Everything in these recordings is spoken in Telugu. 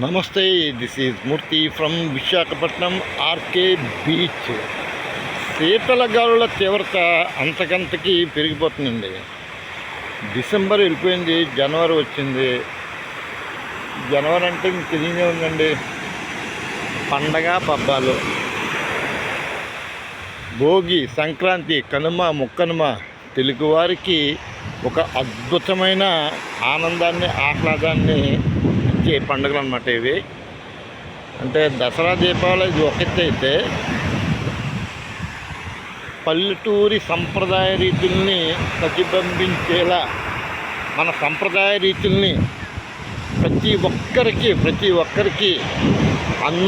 నమస్తే this is Murthy from Visakhapatnam RK beach శీతల గాలుల తీవ్రత అంతకంతకి పెరిగిపోతుందండి. డిసెంబర్ వెళ్ళిపోయింది జనవరి వచ్చింది. జనవరి అంటే ఇంక తెలియనే ఉందండి. పండగ పబ్బాలు. భోగి సంక్రాంతి కనుమ ముక్కనుమ తెలుగువారికి ఒక అద్భుతమైన ఆనందాన్ని ఆహ్లాదాన్ని ఇచ్చే పండుగలు అన్నమాట ఇవి. అంటే దసరా దీపావళి ఇది ఒకటి అయితే పల్లెటూరి సంప్రదాయ రీతుల్ని ప్రతిబింబించేలా మన సంప్రదాయ రీతుల్ని ప్రతి ఒక్కరికి ప్రతి ఒక్కరికి అన్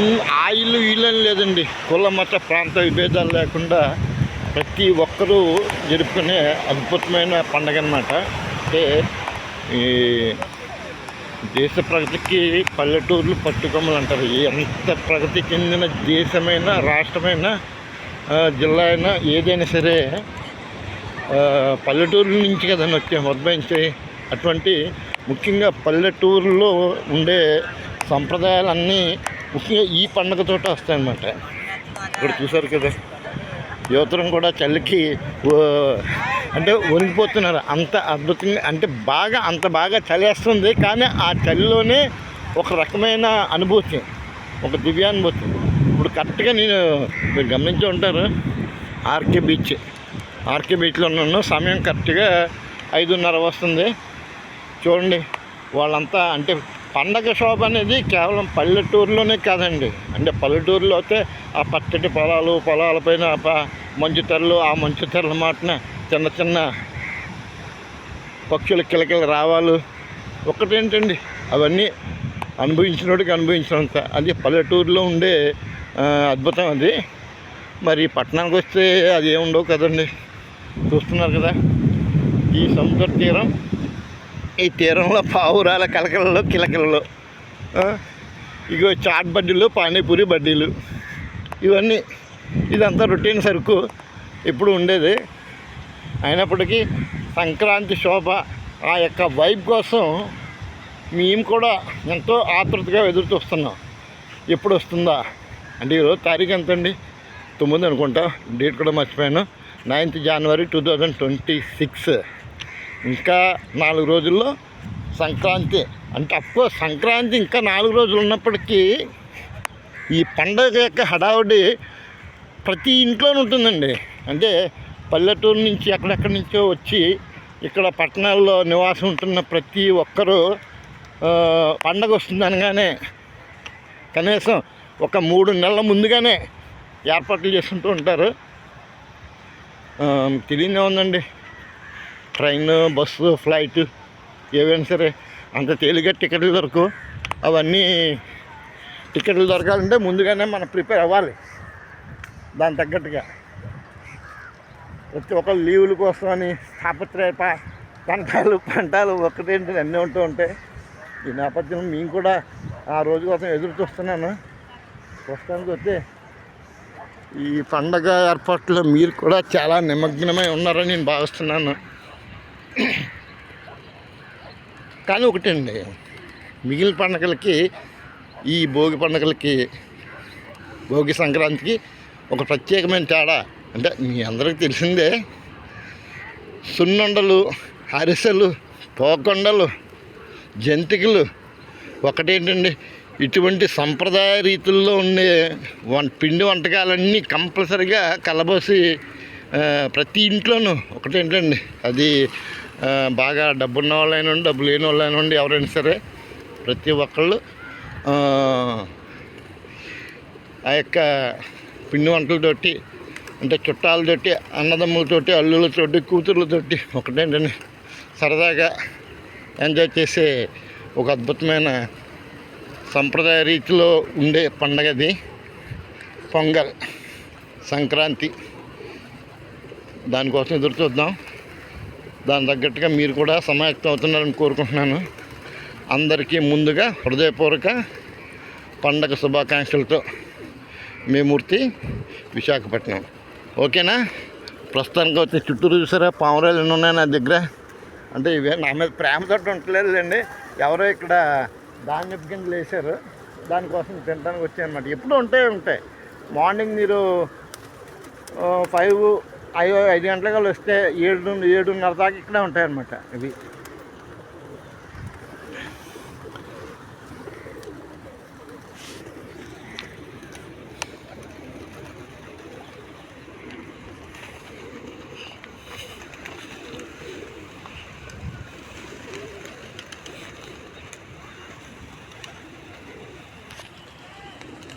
ఆయిల్ వీళ్ళని లేదండి. కుల మత ప్రాంత విభేదాలు లేకుండా ప్రతి ఒక్కరూ జరుపుకునే అద్భుతమైన పండగ అన్నమాట అంటే ఈ దేశ ప్రగతికి పల్లెటూర్లు పట్టుకొమ్మలు అంటారు ఎంత ప్రగతి చెందిన దేశమైన రాష్ట్రమైన జిల్లా అయినా ఏదైనా సరే ఆ, పల్లెటూరుల నుంచి కదండి వచ్చే ఉద్భవించే అటువంటి ముఖ్యంగా పల్లెటూరులో ఉండే సంప్రదాయాలన్నీ ముఖ్యంగా ఈ పండగతో వస్తాయన్నమాట. ఇక్కడ చూసారు కదా. యువతరం కూడా చలికి అంటే వణికిపోతున్నారు. అంత అద్భుతంగా అంటే బాగా అంత బాగా చలేస్తుంది కానీ ఆ చలిలోనే ఒక రకమైన అనుభూతి ఒక దివ్యానుభూతి. ఇప్పుడు కరెక్ట్గా నేను మీరు గమనించి ఉంటారు ఆర్కే బీచ్. ఆర్కే బీచ్లో ఉన్నాను సమయం కరెక్ట్గా ఐదున్నర వస్తుంది. చూడండి వాళ్ళంతా అంటే పండగ శోభ అనేది కేవలం పల్లెటూరులోనే కాదండి. అంటే పల్లెటూరులో అయితే ఆ పచ్చటి పొలాలు పొలాలపైన మంచు తెరలు ఆ మంచు తెరల మాటన చిన్న చిన్న పక్షులు కిలకిల రావాలు. ఒక్కటేంటండి అవన్నీ అనుభవించినోడికి అనుభవించినంత. అది పల్లెటూరులో ఉండే అద్భుతం అది. మరి పట్టణానికి వస్తే అది ఏముండవు కదండి. చూస్తున్నారు కదా ఈ సముద్ర తీరం ఈ తీరంలో పావురాల కలకలలో కిలకలలో. ఇగో చాట్ బడ్డీలు పానీపూరి బడ్డీలు ఇవన్నీ ఇదంతా రొటీన్ సరుకు. ఇప్పుడు ఉండేది. అయినప్పటికీ సంక్రాంతి శోభ ఆ యొక్క వైబ్ కోసం మేము కూడా ఎంతో ఆతృతగా ఎదురు చూస్తున్నాం ఎప్పుడు వస్తుందా? అంటే ఈరోజు తారీఖు ఎంత అండి తొమ్మిది అనుకుంటా. డేట్ కూడా మర్చిపోయాను. Ninth January two thousand twenty six ఇంకా నాలుగు రోజుల్లో సంక్రాంతి. అంటే అఫ్కోర్స్ సంక్రాంతి ఇంకా నాలుగు రోజులు ఉన్నప్పటికీ ఈ పండగ యొక్క హడావుడి ప్రతి ఇంట్లోనే ఉంటుందండి. అంటే పల్లెటూరు నుంచి ఎక్కడెక్కడి నుంచో వచ్చి ఇక్కడ పట్టణాల్లో నివాసం ఉంటున్న ప్రతి ఒక్కరూ పండగ వస్తుంది అనగానే కనీసం ఒక మూడు నెలల ముందుగానే ఏర్పాట్లు చేసుకుంటూ ఉంటారు. ఆ, తెలియదే ఉందండి. ట్రైన్ బస్సు ఫ్లైట్ ఏవైనా సరే అంత తేలిగ్గా టికెట్లు దొరకవు అవన్నీ టికెట్లు దొరకాలంటే ముందుగానే మనం ప్రిపేర్ అవ్వాలి. దాని తగ్గట్టుగా. ప్రతి ఒక్కరు లీవుల కోసమని తాపత్రయ పంటలు పంటలు ఒకటేంటి అన్నీ ఉంటూ ఉంటాయి. ఈ నేపథ్యంలో మేము కూడా ఆ రోజు కోసం ఎదురు చూస్తున్నాను. ప్రస్తుతానికి వస్తే ఈ పండగ ఏర్పాట్లో మీరు కూడా చాలా నిమగ్నమై ఉన్నారని నేను భావిస్తున్నాను. కానీ ఒకటండి మిగిలిన పండగలకి ఈ భోగి పండగలకి భోగి సంక్రాంతికి ఒక ప్రత్యేకమైన తేడా. అంటే మీ అందరికీ తెలిసిందే సున్నుండలు అరిసెలు పోకొండలు జంతికలు ఒకటేంటండి ఇటువంటి సంప్రదాయ రీతుల్లో ఉండే వన్ పిండి వంటకాలన్నీ కంపల్సరిగా కలబోసి ప్రతి ఇంట్లోనూ ఒకటేంటండి అది బాగా డబ్బున్న వాళ్ళైనా డబ్బు లేని వాళ్ళైనా ఎవరైనా సరే ప్రతి ఒక్కళ్ళు ఆ, యొక్క పిండి వంటలతోటి అంటే చుట్టాలతోటి అన్నదమ్ములతోటి అల్లులతోటి కూతుర్లతోటి ఒకటేంటని సరదాగా ఎంజాయ్ చేసే ఒక అద్భుతమైన సంప్రదాయ రీతిలో ఉండే పండగది పొంగల్ సంక్రాంతి. దానికోసం ఎదురు చూద్దాం. దాని తగ్గట్టుగా మీరు కూడా సమాయత్తం అవుతున్నారని కోరుకుంటున్నాను. అందరికీ ముందుగా హృదయపూర్వక పండగ శుభాకాంక్షలతో మీ మూర్తి విశాఖపట్నం. ఓకేనా? ప్రస్తుతానికి వచ్చి చుట్టూరు చూసారా? పావురాలు ఎన్ని ఉన్నాయి నా దగ్గర? అంటే ఇవే నా మీద ప్రేమతో ఉంటలేదులేండి ఎవరో ఇక్కడ ధాన్యపు గింజలు వేశారు. దానికోసం తినడానికి వచ్చాయన్నమాట ఎప్పుడు ఉంటాయి ఉంటాయి. మార్నింగ్ మీరు ఫైవ్ ఐదు ఐదు గంటలకల్లా వస్తే ఏడు ఏడున్నర దాకా ఇక్కడే ఉంటాయన్నమాట ఇవి.